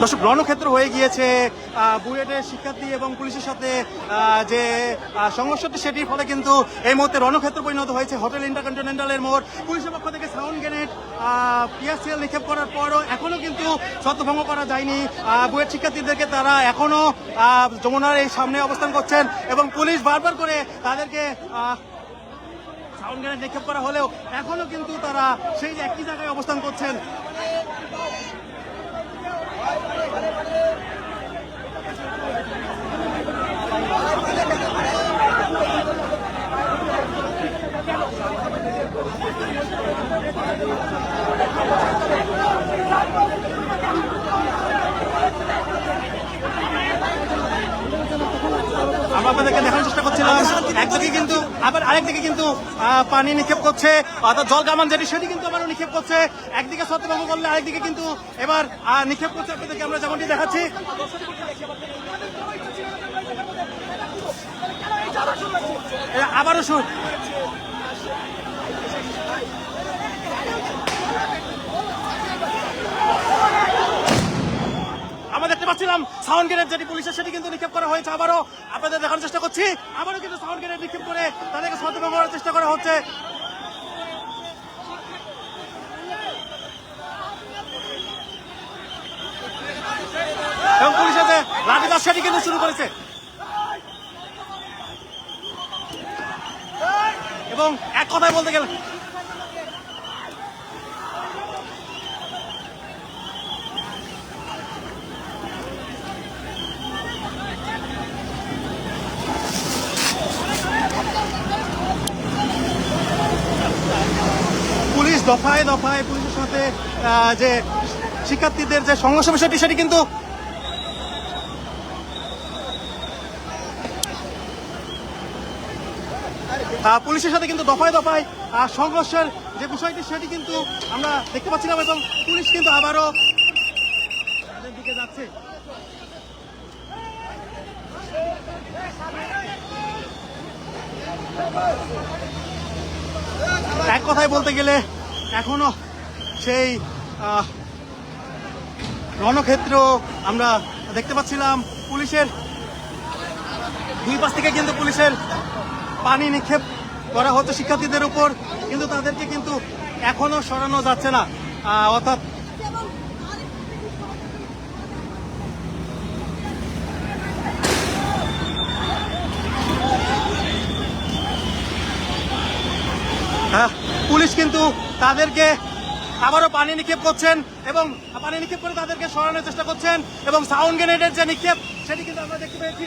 দর্শক রণক্ষেত্র হয়ে গিয়েছে বুয়েটের শিক্ষার্থী এবং পুলিশের সাথে যে সংঘর্ষটি সেটির ফলে কিন্তু এই মুহূর্তে রণক্ষেত্র পরিণত হয়েছে হোটেল ইন্টারকন্টিনেন্টালের মোড়। পুলিশের পক্ষ থেকে সাউন্ড গ্রেনেড পিএসসিএল নিক্ষেপ করার পরও এখনও কিন্তু ছত্রভঙ্গ করা যায়নি। বুয়েট শিক্ষার্থীদেরকে তারা এখনও আহ, যমুনার এই সামনে অবস্থান করছেন এবং পুলিশ বারবার করে তাদেরকে সাউন্ড গ্রেনেড নিক্ষেপ করা হলেও এখনও কিন্তু তারা সেই একই জায়গায় অবস্থান করছেন। আমরা আপনাদেরকে দেখানোর চেষ্টা করছিলাম। একদিকে কিন্তু আবার আরেকদিকে কিন্তু পানি নিক্ষেপ করছে, অর্থাৎ জল কামান যেটি, সেটি কিন্তু আবারও নিক্ষেপ করছে। একদিকে সত্যভঙ্গ করলে আরেকদিকে কিন্তু এবার নিক্ষেপ করছে আপনাদেরকে আমরা যেমনটি দেখাচ্ছি। আবারও শুট আমরা দেখতে পাচ্ছিলাম। সাউন্ড গ্রেনেড যেটি পুলিশের, সেটি কিন্তু নিক্ষেপ করা হয়েছে আবারও। আপনাদের দেখানোর চেষ্টা করছি। আবারও কিন্তু সাউন্ড গ্রেনেড নিক্ষেপ করে তাদেরকে সতর্ক করার চেষ্টা করা হচ্ছে। এবং সেটি কিন্তু শুরু করেছে। এবং এক কথায় বলতে গেলে পুলিশ দফায় দফায় পুলিশের সাথে যে শিক্ষার্থীদের যে সংঘর্ষ বিষয়টি, সেটি কিন্তু পুলিশের সাথে কিন্তু দফায় দফায় সংঘর্ষের যে বিষয়টি, সেটি কিন্তু আমরা দেখতে পাচ্ছিলাম এবং পুলিশ কিন্তু আবারও দিকে যাচ্ছে। এক কথায় বলতে গেলে এখনও সেই রণক্ষেত্র আমরা দেখতে পাচ্ছিলাম। পুলিশের দুই পাশ থেকে কিন্তু পুলিশের পানি নিক্ষেপ করা হতো শিক্ষার্থীদের উপর কিন্তু তাদেরকে কিন্তু এখনও সরানো যাচ্ছে না। অর্থাৎ হ্যাঁ, পুলিশ কিন্তু তাদেরকে আবারও পানি নিক্ষেপ করছেন এবং পানি নিক্ষেপ করে তাদেরকে সরানোর চেষ্টা করছেন এবং সাউন্ড গ্রেনেডের যে নিক্ষেপ, সেটি কিন্তু আমরা দেখতে পেয়েছি।